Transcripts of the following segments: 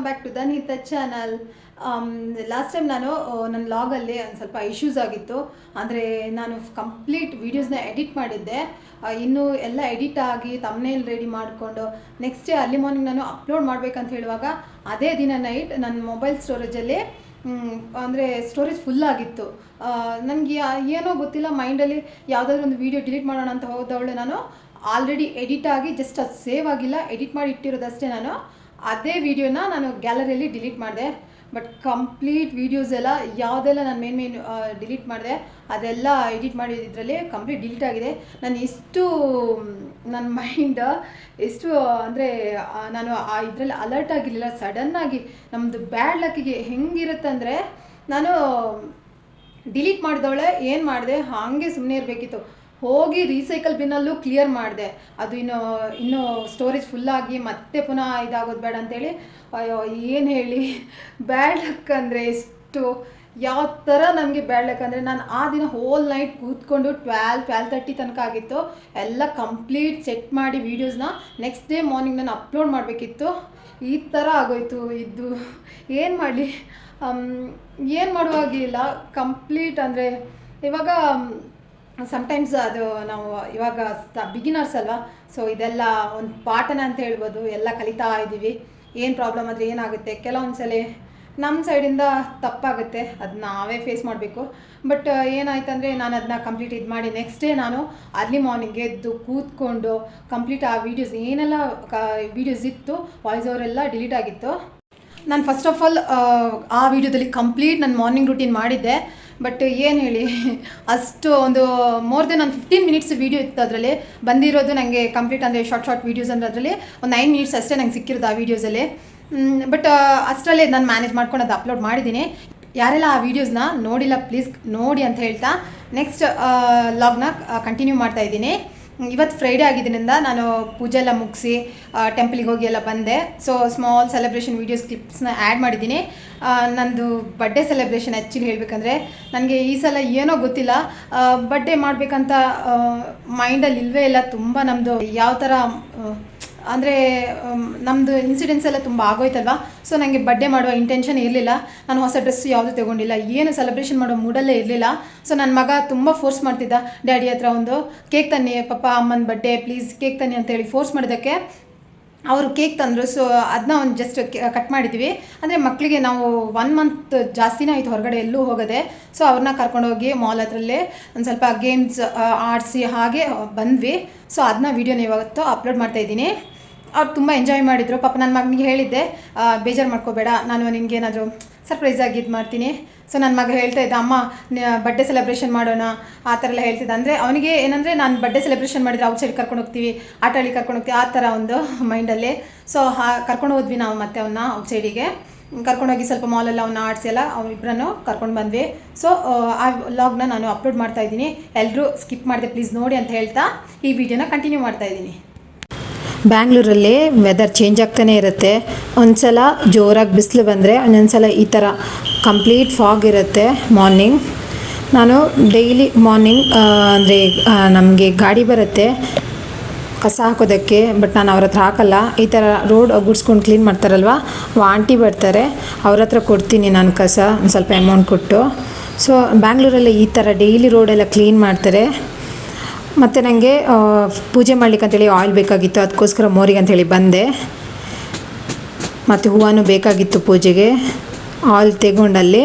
Welcome back to Danita channel last time ನಾನು ಆ, ನನ್ನ ಲಾಗಲ್ಲಿ ಒಂದು ಸ್ವಲ್ಪ ಇಶ್ಯೂಸ್ ಆಗಿತ್ತು. ಅಂದರೆ ನಾನು ಕಂಪ್ಲೀಟ್ ವೀಡಿಯೋಸ್ನ ಎಡಿಟ್ ಮಾಡಿದ್ದೆ. ಇನ್ನೂ ಎಲ್ಲ ಎಡಿಟ್ ಆಗಿ ತಮ್ಮನೇಲಿ ರೆಡಿ ಮಾಡಿಕೊಂಡು ನೆಕ್ಸ್ಟ್ ಡೇ ಅರ್ಲಿ ಮಾರ್ನಿಂಗ್ ನಾನು ಅಪ್ಲೋಡ್ ಮಾಡಬೇಕಂತ ಹೇಳುವಾಗ ಅದೇ ದಿನ ನೈಟ್ ನನ್ನ ಮೊಬೈಲ್ ಸ್ಟೋರೇಜಲ್ಲಿ ಅಂದರೆ ಸ್ಟೋರೇಜ್ ಫುಲ್ ಆಗಿತ್ತು. ನನಗೆ ಏನೋ ಗೊತ್ತಿಲ್ಲ ಮೈಂಡಲ್ಲಿ ಯಾವುದಾದ್ರು ಒಂದು ವೀಡಿಯೋ ಡಿಲೀಟ್ ಮಾಡೋಣ ಅಂತ ಹೋದವಳು ನಾನು ಆಲ್ರೆಡಿ ಎಡಿಟ್ ಆಗಿ ಜಸ್ಟ್ ಅದು ಸೇವ್ ಆಗಿಲ್ಲ ಎಡಿಟ್ ಮಾಡಿ ಇಟ್ಟಿರೋದಷ್ಟೇ ನಾನು ಅದೇ ವಿಡಿಯೋನ ನಾನು ಗ್ಯಾಲರಿಯಲ್ಲಿ ಡಿಲೀಟ್ ಮಾಡಿದೆ. ಬಟ್ ಕಂಪ್ಲೀಟ್ ವೀಡಿಯೋಸ್ ಎಲ್ಲ, ಯಾವುದೆಲ್ಲ ನಾನು ಮೇನ್ ಮೇನ್ ಡಿಲೀಟ್ ಮಾಡಿದೆ, ಅದೆಲ್ಲ ಎಡಿಟ್ ಮಾಡಿದ್ರಲ್ಲಿ ಕಂಪ್ಲೀಟ್ ಡಿಲೀಟ್ ಆಗಿದೆ. ನಾನು ಎಷ್ಟು ನನ್ನ ಮೈಂಡ್ ಎಷ್ಟು, ಅಂದರೆ ನಾನು ಆ ಇದರಲ್ಲಿ ಅಲರ್ಟ್ ಆಗಿರಲಿಲ್ಲ. ಸಡನ್ನಾಗಿ ನಮ್ಮದು ಬ್ಯಾಡ್ ಲಕ್ಕಿಗೆ ಹೆಂಗಿರುತ್ತಂದರೆ ನಾನು ಡಿಲೀಟ್ ಮಾಡಿದವಳೆ, ಏನು ಮಾಡಿದೆ, ಹಾಗೆ ಸುಮ್ಮನೆ ಇರಬೇಕಿತ್ತು. ಹೋಗಿ ರೀಸೈಕಲ್ ಬಿನ್ನಲ್ಲೂ ಕ್ಲಿಯರ್ ಮಾಡಿದೆ. ಅದು ಇನ್ನು, ಇನ್ನೂ ಸ್ಟೋರೇಜ್ ಫುಲ್ಲಾಗಿ ಮತ್ತೆ ಪುನಃ ಇದಾಗೋದು ಬೇಡ ಅಂತೇಳಿ. ಅಯ್ಯೋ, ಏನು ಹೇಳಿ. ಬ್ಯಾಡ್ ಲಕ್ ಅಂದರೆ ಎಷ್ಟು? ಯಾವ ಥರ ನಮಗೆ ಬ್ಯಾಡ್ ಲಕ್ ಅಂದರೆ ನಾನು ಆ ದಿನ ಹೋಲ್ ನೈಟ್ ಕೂತ್ಕೊಂಡು ಟ್ವೆಲ್ ಟ್ವೆಲ್ ತರ್ಟಿ ತನಕ ಆಗಿತ್ತು. ಎಲ್ಲ ಕಂಪ್ಲೀಟ್ ಸೆಟ್ ಮಾಡಿ ವೀಡಿಯೋಸ್ನ ನೆಕ್ಸ್ಟ್ ಡೇ ಮಾರ್ನಿಂಗ್ ನಾನು ಅಪ್ಲೋಡ್ ಮಾಡಬೇಕಿತ್ತು. ಈ ಥರ ಆಗೋಯ್ತು ಇದು. ಏನು ಮಾಡಲಿ? ಏನು ಮಾಡುವಾಗಿಲ್ಲ ಕಂಪ್ಲೀಟ್ ಅಂದರೆ ಇವಾಗ ಸಮ್ಟೈಮ್ಸ್ ಅದು ನಾವು ಇವಾಗ ಬಿಗಿನರ್ಸ್ ಅಲ್ವಾ? ಸೊ ಇದೆಲ್ಲ ಒಂದು ಪಾಠನ ಅಂತ ಹೇಳ್ಬೋದು. ಎಲ್ಲ ಕಲಿತಾ ಇದ್ದೀವಿ. ಏನು ಪ್ರಾಬ್ಲಮ್ ಆದರೆ ಏನಾಗುತ್ತೆ? ಕೆಲವೊಂದು ಸಲ ನಮ್ಮ ಸೈಡಿಂದ ತಪ್ಪಾಗುತ್ತೆ. ಅದು ನಾವೇ ಫೇಸ್ ಮಾಡಬೇಕು. ಬಟ್ ಏನಾಯ್ತಂದರೆ ನಾನು ಅದನ್ನ ಕಂಪ್ಲೀಟ್ ಇದು ಮಾಡಿ ನೆಕ್ಸ್ಟ್ ಡೇ ನಾನು ಅರ್ಲಿ ಮಾರ್ನಿಂಗ್ ಎದ್ದು ಕೂತ್ಕೊಂಡು ಕಂಪ್ಲೀಟ್ ಆ ವೀಡಿಯೋಸ್ ಏನೆಲ್ಲ ಕ ವೀಡಿಯೋಸ್ ಇತ್ತು ವಾಯ್ಸ್ ಅವರೆಲ್ಲ ಡಿಲೀಟ್ ಆಗಿತ್ತು. ನಾನು ಫಸ್ಟ್ ಆಫ್ ಆಲ್ ಆ ವಿಡಿಯೋದಲ್ಲಿ ಕಂಪ್ಲೀಟ್ ನಾನು ಮಾರ್ನಿಂಗ್ ರೂಟೀನ್ ಮಾಡಿದ್ದೆ. ಬಟ್ ಏನು ಹೇಳಿ, ಅಷ್ಟು ಒಂದು ಮೋರ್ ದೆನ್ ಒಂದು ಫಿಫ್ಟೀನ್ ಮಿನಿಟ್ಸ್ ವೀಡಿಯೋ ಇತ್ತು ಅದರಲ್ಲಿ. ಬಂದಿರೋದು ನನಗೆ ಕಂಪ್ಲೀಟ್ ಅಂದರೆ ಶಾರ್ಟ್ ಶಾರ್ಟ್ ವೀಡಿಯೋಸ್ ಅಂದರೆ ಅದರಲ್ಲಿ ಒಂದು ನೈನ್ ಮಿನಿಟ್ಸ್ ಅಷ್ಟೇ ನಂಗೆ ಸಿಕ್ಕಿರೋದು ಆ ವೀಡಿಯೋಸಲ್ಲಿ ಬಟ್ ಅಷ್ಟರಲ್ಲೇ ನಾನು ಮ್ಯಾನೇಜ್ ಮಾಡ್ಕೊಂಡು ಅದು ಅಪ್ಲೋಡ್ ಮಾಡಿದ್ದೀನಿ ಯಾರೆಲ್ಲ ಆ ವೀಡಿಯೋಸ್ನ ನೋಡಿಲ್ಲ ಪ್ಲೀಸ್ ನೋಡಿ ಅಂತ ಹೇಳ್ತಾ ನೆಕ್ಸ್ಟ್ ಲಾಗ್ನ ಕಂಟಿನ್ಯೂ ಮಾಡ್ತಾ ಇದ್ದೀನಿ. ಇವತ್ತು ಫ್ರೈಡೇ ಆಗಿದ್ದರಿಂದ ನಾನು ಪೂಜೆ ಎಲ್ಲ ಮುಗಿಸಿ ಟೆಂಪಲಿಗೆ ಹೋಗಿ ಎಲ್ಲ ಬಂದೆ. ಸೊ ಸ್ಮಾಲ್ ಸೆಲೆಬ್ರೇಷನ್ ವೀಡಿಯೋಸ್ ಕ್ಲಿಪ್ಸ್ನ ಆ್ಯಡ್ ಮಾಡಿದ್ದೀನಿ. ನಂದು ಬರ್ಡೇ ಸೆಲೆಬ್ರೇಷನ್ ಆ್ಯಕ್ಚುಲಿ ಹೇಳಬೇಕಂದ್ರೆ ನನಗೆ ಈ ಸಲ ಏನೋ ಗೊತ್ತಿಲ್ಲ. ಬರ್ಡೇ ಮಾಡಬೇಕಂತ ಮೈಂಡಲ್ಲಿ ಇಲ್ಲವೇ ಇಲ್ಲ. ತುಂಬ ನಮ್ಮದು ಯಾವ ಥರ ಅಂದರೆ ನಮ್ಮದು ಇನ್ಸಿಡೆನ್ಸ್ ಎಲ್ಲ ತುಂಬ ಆಗೋಯ್ತಲ್ವಾ? ಸೊ ನನಗೆ ಬರ್ಡೇ ಮಾಡುವ ಇಂಟೆನ್ಷನ್ ಇರಲಿಲ್ಲ. ನಾನು ಹೊಸ ಡ್ರೆಸ್ ಯಾವುದು ತೊಗೊಂಡಿಲ್ಲ. ಏನು ಸೆಲೆಬ್ರೇಷನ್ ಮಾಡೋ ಮೂಡಲ್ಲೇ ಇರಲಿಲ್ಲ. ಸೊ ನನ್ನ ಮಗ ತುಂಬ ಫೋರ್ಸ್ ಮಾಡ್ತಿದ್ದ. ಡ್ಯಾಡಿ ಹತ್ರ ಒಂದು, ಕೇಕ್ ತನ್ನಿ, ಪಪ್ಪ, ಅಮ್ಮನ ಬರ್ಡೇ ಪ್ಲೀಸ್ ಕೇಕ್ ತನ್ನಿ ಅಂತೇಳಿ ಫೋರ್ಸ್ ಮಾಡಿದ್ದಕ್ಕೆ. ಅವರು ಕೇಕ್ ತಂದರು ಸೊ ಅದನ್ನ ಒಂದು ಜಸ್ಟ್ ಕಟ್ ಮಾಡಿದ್ವಿ. ಅಂದರೆ ಮಕ್ಕಳಿಗೆ ನಾವು ಒನ್ ಮಂತ್ ಜಾಸ್ತಿನೇ ಆಯಿತು ಹೊರಗಡೆ ಎಲ್ಲೂ ಹೋಗದೆ. ಸೊ ಅವ್ರನ್ನ ಕರ್ಕೊಂಡೋಗಿ ಮಾಲ್ ಹತ್ರಲ್ಲೇ ಒಂದು ಸ್ವಲ್ಪ ಗೇಮ್ಸ್ ಆಡಿಸಿ ಹಾಗೆ ಬಂದ್ವಿ. ಸೊ ಅದನ್ನ ವೀಡಿಯೋನ ಇವತ್ತು ಅಪ್ಲೋಡ್ ಮಾಡ್ತಾ ಇದ್ದೀನಿ. ಅವ್ರು ತುಂಬ ಎಂಜಾಯ್ ಮಾಡಿದರು. ಪಾಪ ನನ್ನ ಮಗನಿಗೆ ಹೇಳಿದ್ದೆ ಬೇಜಾರು ಮಾಡ್ಕೋಬೇಡ. ನಾನು ನಿಮಗೆ ಏನಾದರೂ ಸರ್ಪ್ರೈಸ್ ಆಗಿ ಇದು ಮಾಡ್ತೀನಿ. ಸೊ ನನ್ನ ಮಗ ಹೇಳ್ತಾ ಇದ್ದ, ಅಮ್ಮ ಬರ್ಡೇ ಸೆಲೆಬ್ರೇಷನ್ ಮಾಡೋಣ. ಆ ಥರ ಎಲ್ಲ ಹೇಳ್ತಿದ್ದ. ಅಂದರೆ ಅವನಿಗೆ ಏನಂದರೆ, ನಾನು ಬರ್ಡೇ ಸೆಲೆಬ್ರೇಷನ್ ಮಾಡಿದ್ರೆ ಔಟ್ ಸೈಡ್ ಕರ್ಕೊಂಡು ಹೋಗ್ತೀವಿ ಆಟ ಆಡಿ ಕರ್ಕೊಂಡು ಹೋಗ್ತೀವಿ, ಆ ಥರ ಒಂದು ಮೈಂಡಲ್ಲಿ ಸೊ ಹಾ, ಕರ್ಕೊಂಡು ಹೋದ್ವಿ ನಾವು ಮತ್ತೆ ಅವನ್ನ ಔಟ್ ಸೈಡಿಗೆ ಕರ್ಕೊಂಡೋಗಿ ಸ್ವಲ್ಪ ಮಾಲೆಲ್ಲ ಅವನ್ನ ಆಡಿಸಿ ಎಲ್ಲ ಕರ್ಕೊಂಡು ಬಂದ್ವಿ. ಸೊ ಆ ವ್ಲಾಗ್ನ ನಾನು ಅಪ್ಲೋಡ್ ಮಾಡ್ತಾ ಇದ್ದೀನಿ. ಎಲ್ಲರೂ ಸ್ಕಿಪ್ ಮಾಡಿದೆ ಪ್ಲೀಸ್ ನೋಡಿ ಅಂತ ಹೇಳ್ತಾ ಈ ವಿಡಿಯೋನ ಕಂಟಿನ್ಯೂ ಮಾಡ್ತಾ ಇದ್ದೀನಿ. ಬ್ಯಾಂಗ್ಳೂರಲ್ಲಿ ವೆದರ್ ಚೇಂಜ್ ಆಗ್ತಾನೆ ಇರುತ್ತೆ. ಒಂದ್ಸಲ ಜೋರಾಗಿ ಬಿಸಿಲು ಬಂದರೆ ಒಂದೊಂದ್ಸಲ ಈ ಥರ ಕಂಪ್ಲೀಟ್ ಫಾಗ್ ಇರುತ್ತೆ ಮಾರ್ನಿಂಗ್ ನಾನು ಡೈಲಿ ಮಾರ್ನಿಂಗ್ ಅಂದರೆ ನಮಗೆ ಗಾಡಿ ಬರುತ್ತೆ. ಕಸ ಹಾಕೋದಕ್ಕೆ ಬಟ್ ನಾನು ಅವ್ರ ಹತ್ರ ಹಾಕಲ್ಲ. ಈ ಥರ ರೋಡ್ ಗುಡ್ಸ್ಕೊಂಡು ಕ್ಲೀನ್ ಮಾಡ್ತಾರಲ್ವ? ಆಂಟಿ ಬರ್ತಾರೆ. ಅವ್ರ ಹತ್ರ ಕೊಡ್ತೀನಿ ನಾನು ಕಸ, ಒಂದು ಸ್ವಲ್ಪ ಅಮೌಂಟ್ ಕೊಟ್ಟು. ಸೊ ಬ್ಯಾಂಗ್ಳೂರಲ್ಲಿ ಈ ಥರ ಡೈಲಿ ರೋಡೆಲ್ಲ ಕ್ಲೀನ್ ಮಾಡ್ತಾರೆ. ಮತ್ತು ನನಗೆ ಪೂಜೆ ಮಾಡ್ಲಿಕ್ಕೆ ಅಂತೇಳಿ ಆಯಿಲ್ ಬೇಕಾಗಿತ್ತು, ಅದಕ್ಕೋಸ್ಕರ ಮೋರಿಗೆ ಅಂತೇಳಿ ಬಂದೆ. ಮತ್ತು ಹೂವನೂ ಬೇಕಾಗಿತ್ತು ಪೂಜೆಗೆ. ಆಯಿಲ್ ತೆಗೊಂಡಲ್ಲಿ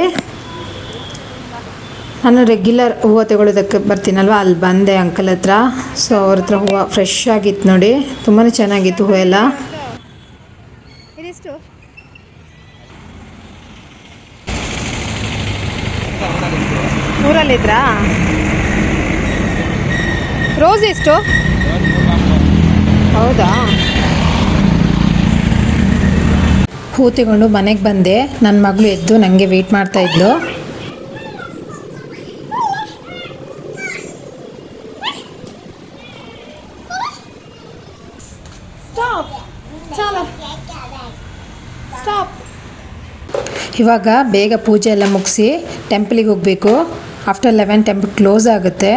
ನಾನು ರೆಗ್ಯುಲರ್ ಹೂವು ತಗೊಳ್ಳೋದಕ್ಕೆ ಬರ್ತೀನಲ್ವ, ಅಲ್ಲಿ ಬಂದೆ ಅಂಕಲ್ ಹತ್ರ. ಸೊ ಅವ್ರ ಹತ್ರ ಹೂವು ಫ್ರೆಶ್ ಆಗಿತ್ತು ನೋಡಿ ತುಂಬಾ ಚೆನ್ನಾಗಿತ್ತು ಹೂವು ಎಲ್ಲ. ಊರಲ್ಲಿದ್ರಾ? ರೋಸ್ ಎಷ್ಟು? ಹೌದಾ? ಹೂ ತಗೊಂಡು ಮನೆಗೆ ಬಂದೆ. ನನ್ನ ಮಗಳು ಎದ್ದು ನನಗೆ ವೆಯ್ಟ್ ಮಾಡ್ತಾ ಇದ್ಲು. ಸ್ಟಾಪ್ ಚಾಲ. ಸ್ಟಾಪ್ ಇವಾಗ ಬೇಗ ಪೂಜೆ ಎಲ್ಲ ಮುಗಿಸಿ ಟೆಂಪಲಿಗೆ ಹೋಗಬೇಕು. ಆಫ್ಟರ್ ಲೆವೆನ್ ಟೆಂಪಲ್ ಕ್ಲೋಸ್ ಆಗುತ್ತೆ.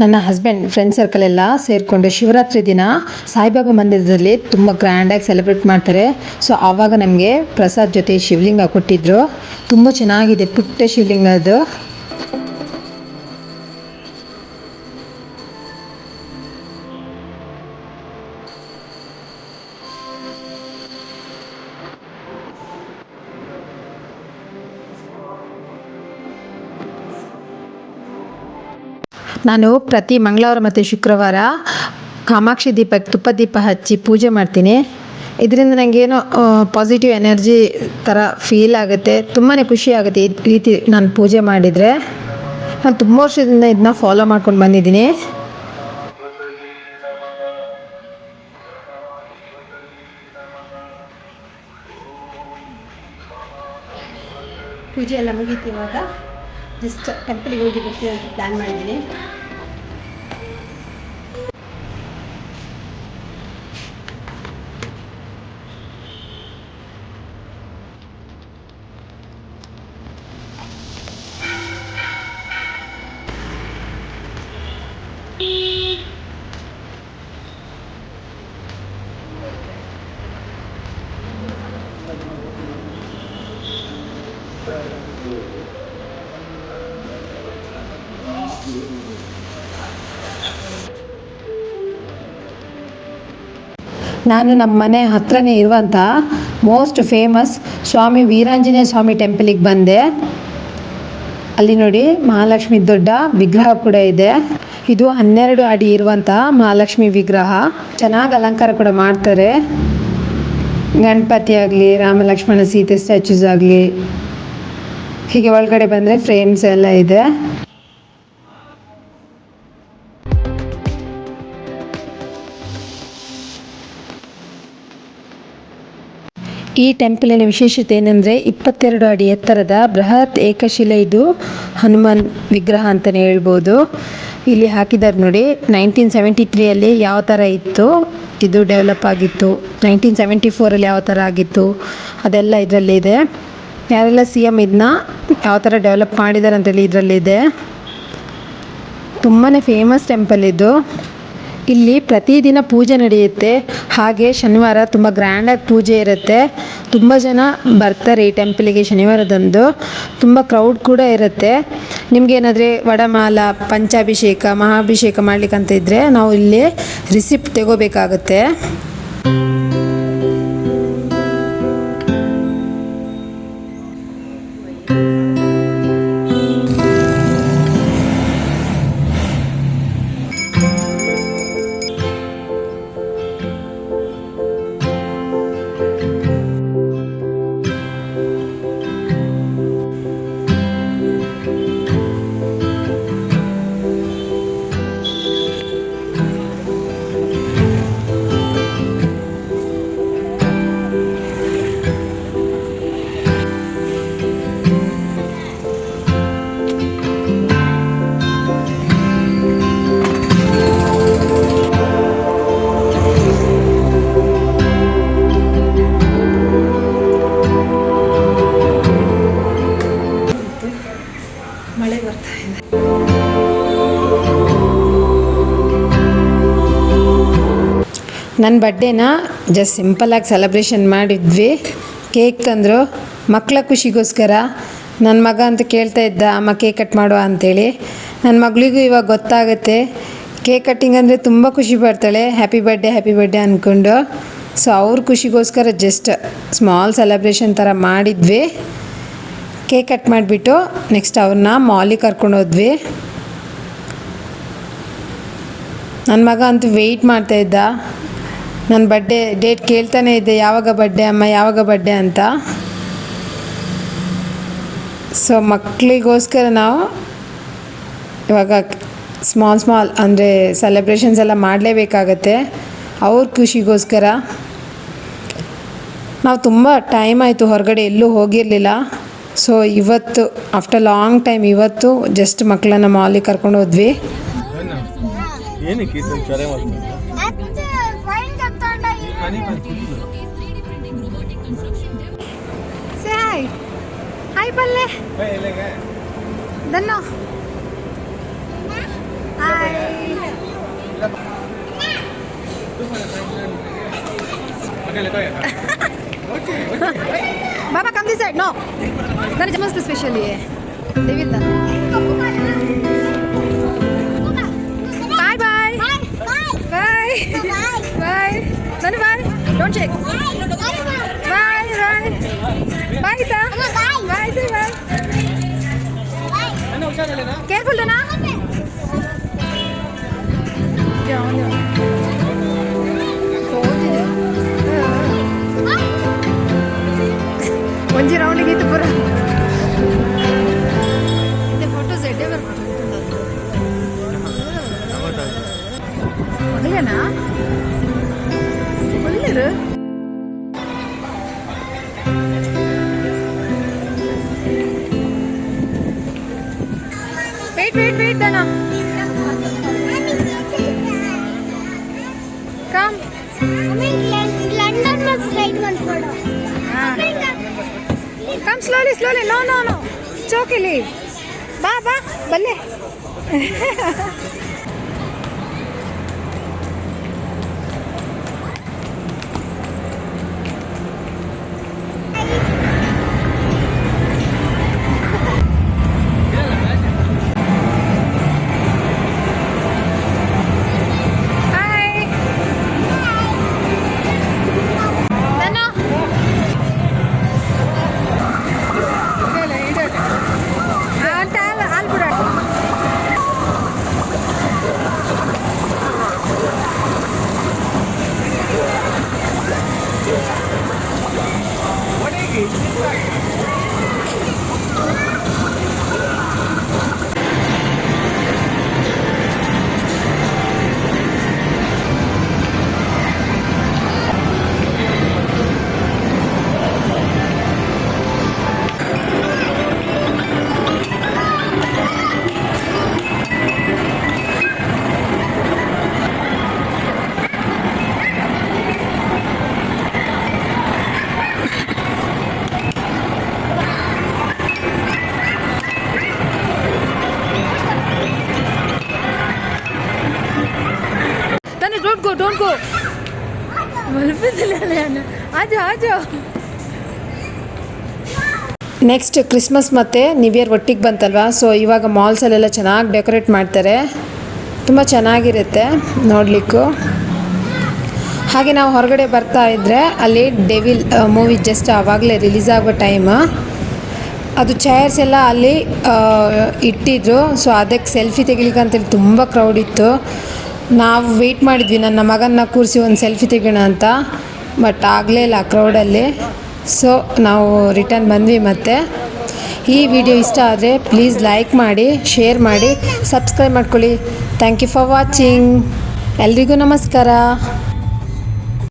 ನನ್ನ ಹಸ್ಬೆಂಡ್ ಫ್ರೆಂಡ್ ಸರ್ಕಲ್ ಎಲ್ಲ ಸೇರಿಕೊಂಡು ಶಿವರಾತ್ರಿ ದಿನ ಸಾಯಿಬಾಬಾ ಮಂದಿರದಲ್ಲಿ ತುಂಬ ಗ್ರ್ಯಾಂಡಾಗಿ ಸೆಲೆಬ್ರೇಟ್ ಮಾಡ್ತಾರೆ. ಸೊ ಆವಾಗ ನಮಗೆ ಪ್ರಸಾದ್ ಜೊತೆ ಶಿವಲಿಂಗ ಕೊಟ್ಟಿದ್ದರು ತುಂಬ ಚೆನ್ನಾಗಿದೆ, ಪುಟ್ಟ ಶಿವಲಿಂಗ ಅದು ನಾನು ಪ್ರತಿ ಮಂಗಳವಾರ ಮತ್ತು ಶುಕ್ರವಾರ ಕಾಮಾಕ್ಷಿ ದೀಪಕ್ಕೆ ತುಪ್ಪ ದೀಪ ಹಚ್ಚಿ ಪೂಜೆ ಮಾಡ್ತೀನಿ. ಇದರಿಂದ ನನಗೇನೋ ಪಾಸಿಟಿವ್ ಎನರ್ಜಿ ಥರ ಫೀಲ್ ಆಗುತ್ತೆ. ತುಂಬಾ ಖುಷಿ ಆಗುತ್ತೆ ಈ ರೀತಿ ನಾನು ಪೂಜೆ ಮಾಡಿದರೆ. ನಾನು ತುಂಬ ವರ್ಷದಿಂದ ಇದನ್ನ ಫಾಲೋ ಮಾಡ್ಕೊಂಡು ಬಂದಿದ್ದೀನಿ. ಪೂಜೆ ಎಲ್ಲ ಜಸ್ಟ್ ಟೆಂಪಲ್ಗೆ ಹೋಗಿ ಬರ್ತೀವಿ ಅಂತ ಪ್ಲ್ಯಾನ್ ಮಾಡಿದ್ದೀನಿ ನಾನು ನಮ್ಮ ಮನೆ ಹತ್ರನೇ ಇರುವಂಥ ಮೋಸ್ಟ್ ಫೇಮಸ್ ಸ್ವಾಮಿ ವೀರಾಂಜನೇಯ ಸ್ವಾಮಿ ಟೆಂಪಲಿಗೆ ಬಂದೆ. ಅಲ್ಲಿ ನೋಡಿ ಮಹಾಲಕ್ಷ್ಮಿ ದೊಡ್ಡ ವಿಗ್ರಹ ಕೂಡ ಇದೆ. ಇದು ಹನ್ನೆರಡು ಅಡಿ ಇರುವಂಥ ಮಹಾಲಕ್ಷ್ಮಿ ವಿಗ್ರಹ. ಚೆನ್ನಾಗಿ ಅಲಂಕಾರ ಕೂಡ ಮಾಡ್ತಾರೆ. ಗಣಪತಿ ಆಗಲಿ ರಾಮ ಲಕ್ಷ್ಮಣ ಸೀತೆ ಸ್ಟ್ಯಾಚ್ಯೂಸ್ ಆಗಲಿ, ಹೀಗೆ ಒಳಗಡೆ ಬಂದರೆ ಫ್ರೇಮ್ಸ್ ಎಲ್ಲ ಇದೆ. ಈ ಟೆಂಪಲಿನ ವಿಶೇಷತೆ ಏನಂದರೆ ಇಪ್ಪತ್ತೆರಡು ಅಡಿ ಎತ್ತರದ ಬೃಹತ್ ಏಕಶಿಲೆ ಇದು ಹನುಮಾನ್ ವಿಗ್ರಹ ಅಂತಲೇ ಹೇಳ್ಬೋದು. ಇಲ್ಲಿ ಹಾಕಿದ್ದಾರೆ ನೋಡಿ, ನೈನ್ಟೀನ್ ಸೆವೆಂಟಿ ತ್ರೀಯಲ್ಲಿ ಯಾವ ಥರ ಇತ್ತು, ಇದು ಡೆವಲಪ್ ಆಗಿತ್ತು, ನೈನ್ಟೀನ್ ಸೆವೆಂಟಿ ಫೋರಲ್ಲಿ ಯಾವ ಥರ ಆಗಿತ್ತು, ಅದೆಲ್ಲ ಇದರಲ್ಲಿದೆ ಯಾರೆಲ್ಲ ಸಿ ಎಂ ಇದನ್ನ ಯಾವ ಥರ ಡೆವಲಪ್ ಮಾಡಿದ್ದಾರೆ ಅಂತೇಳಿ ಇದರಲ್ಲಿದೆ ತುಂಬಾ ಫೇಮಸ್ ಟೆಂಪಲ್ ಇದು. ಇಲ್ಲಿ ಪ್ರತಿದಿನ ಪೂಜೆ ನಡೆಯುತ್ತೆ. ಹಾಗೆ ಶನಿವಾರ ತುಂಬ ಗ್ರ್ಯಾಂಡಾಗಿ ಪೂಜೆ ಇರುತ್ತೆ. ತುಂಬ ಜನ ಬರ್ತಾರೆ ಈ ಟೆಂಪಲಿಗೆ ಶನಿವಾರದಂದು. ತುಂಬ ಕ್ರೌಡ್ ಕೂಡ ಇರುತ್ತೆ. ನಿಮಗೇನಾದರೆ ವಡಮಾಲ, ಪಂಚಾಭಿಷೇಕ, ಮಹಾಭಿಷೇಕ ಮಾಡ್ಲಿಕ್ಕಂತ ಇದ್ದರೆ ನಾವು ಇಲ್ಲಿ ರಿಸಿಪ್ಟ್ ತೆಗೋಬೇಕಾಗುತ್ತೆ. ನನ್ನ ಬರ್ಡೇನ ಜಸ್ಟ್ ಸಿಂಪಲಾಗಿ ಸೆಲೆಬ್ರೇಷನ್ ಮಾಡಿದ್ವಿ. ಕೇಕ್ ತಂದರು ಮಕ್ಕಳ ಖುಷಿಗೋಸ್ಕರ ನನ್ನ ಮಗ ಅಂತ ಕೇಳ್ತಾ ಇದ್ದ, ಅಮ್ಮ ಕೇಕ್ ಕಟ್ ಮಾಡುವ ಅಂತೇಳಿ. ನನ್ನ ಮಗಳಿಗೂ ಇವಾಗ ಗೊತ್ತಾಗುತ್ತೆ. ಕೇಕ್ ಕಟ್ಟಿಂಗ್ ಅಂದರೆ ತುಂಬ ಖುಷಿ ಪಡ್ತಾಳೆ. ಹ್ಯಾಪಿ ಬರ್ಡೇ ಹ್ಯಾಪಿ ಬರ್ಡೇ ಅಂದ್ಕೊಂಡು ಸೊ ಅವ್ರ ಖುಷಿಗೋಸ್ಕರ ಜಸ್ಟ್ ಸ್ಮಾಲ್ ಸೆಲೆಬ್ರೇಷನ್ ಥರ ಮಾಡಿದ್ವಿ. ಕೇಕ್ ಕಟ್ ಮಾಡಿಬಿಟ್ಟು ನೆಕ್ಸ್ಟ್ ಅವ್ರನ್ನ ಮಾಲಿಗೆ ಕರ್ಕೊಂಡು ಹೋದ್ವಿ. ನನ್ನ ಮಗ ಅಂತೂ ವೆಯ್ಟ್ ಮಾಡ್ತಾ ನನ್ನ ಬರ್ಡೇ ಡೇಟ್ ಕೇಳ್ತಾನೆ ಇದ್ದೆ ಯಾವಾಗ ಬಡ್ಡೆ ಅಮ್ಮ, ಯಾವಾಗ ಬಡ್ಡೆ ಅಂತ. ಸೊ ಮಕ್ಕಳಿಗೋಸ್ಕರ ನಾವು ಇವಾಗ ಸ್ಮಾಲ್ ಸ್ಮಾಲ್ ಅಂದರೆ ಸೆಲೆಬ್ರೇಷನ್ಸ್ ಎಲ್ಲ ಮಾಡಲೇಬೇಕಾಗತ್ತೆ. ಅವ್ರ ಖುಷಿಗೋಸ್ಕರ. ನಾವು ತುಂಬ ಟೈಮ್ ಆಯಿತು, ಹೊರಗಡೆ ಎಲ್ಲೂ ಹೋಗಿರಲಿಲ್ಲ. ಸೊ ಇವತ್ತು ಆಫ್ಟರ್ ಲಾಂಗ್ ಟೈಮ್ ಇವತ್ತು ಜಸ್ಟ್ ಮಕ್ಕಳನ್ನ ಮಾಲಿಗೆ ಕರ್ಕೊಂಡು ಹೋದ್ವಿ. Say hi. Hi, Palle. Hey, Lega. Dano. Hi. Baba, come this side. No. That is most especially. Eh. Leave it Bye. bye. Bye don't check ಬಾಯ್ ಬಾಯ್ ಬಾಯ್ ತಾ ಬಾಯ್ ಸೇ ಬಾಯ್ ಕೇರ್ಫುಲ್ ದನಾ ಒಂಜಿ ರೌಂಡಿಗೆ ಇತ್ತು ಪೂರ ಫೋಟೋಸ್ ಎಡ್ಡೆ ಬರ್ಬೋದು ಮಗಳೇನಾ ಹೆಸರು ವೇಟ್ ವೇಟ್ ಕಮ್ ಲಂಡನ್ ಮಸ್ right come slowly slowly no no no ಚೋಕಿಲಿ ಬಾ ಬಾ ಬಲ್ಲೆ don't go, ನೆಕ್ಸ್ಟ್ ಕ್ರಿಸ್ಮಸ್ ಮತ್ತು ನ್ಯೂ ಇಯರ್ ಒಟ್ಟಿಗೆ ಬಂತಲ್ವಾ? ಸೊ ಇವಾಗ ಮಾಲ್ಸಲ್ಲೆಲ್ಲ ಚೆನ್ನಾಗಿ ಡೆಕೋರೇಟ್ ಮಾಡ್ತಾರೆ. ತುಂಬ ಚೆನ್ನಾಗಿರುತ್ತೆ ನೋಡಲಿಕ್ಕೂ. ಹಾಗೆ ನಾವು ಹೊರಗಡೆ ಬರ್ತಾ ಇದ್ದರೆ ಅಲ್ಲಿ ಡೆವಿಲ್ ಮೂವಿ ಜಸ್ಟ್ ಆವಾಗಲೇ ರಿಲೀಸ್ ಆಗೋ ಟೈಮ್ ಅದು ಚೇರ್ಸ್ ಎಲ್ಲ ಅಲ್ಲಿ ಇಟ್ಟಿದ್ರು. ಸೊ ಅದಕ್ಕೆ ಸೆಲ್ಫಿ ತೆಗಿಲಿಕ್ಕೆ ಅಂತೇಳಿ ತುಂಬ ಕ್ರೌಡ್ ಇತ್ತು. ನಾವು ವೆಯ್ಟ್ ಮಾಡಿದ್ವಿ. ನನ್ನ ಮಗನ್ನ ಕೂರಿಸಿ ಒಂದು ಸೆಲ್ಫಿ ತೆಗೋಣ ಅಂತ. ಬಟ್ ಆಗಲೇ ಇಲ್ಲ ಕ್ರೌಡಲ್ಲಿ ಸೊ ನಾವು ರಿಟರ್ನ್ ಬಂದ್ವಿ ಮತ್ತೆ. ಈ ವಿಡಿಯೋ ಇಷ್ಟ ಆದರೆ ಪ್ಲೀಸ್ ಲೈಕ್ ಮಾಡಿ ಶೇರ್ ಮಾಡಿ ಸಬ್ಸ್ಕ್ರೈಬ್ ಮಾಡ್ಕೊಳ್ಳಿ. ಥ್ಯಾಂಕ್ ಯು ಫಾರ್ ವಾಚಿಂಗ್ ಎಲ್ರಿಗೂ ನಮಸ್ಕಾರ.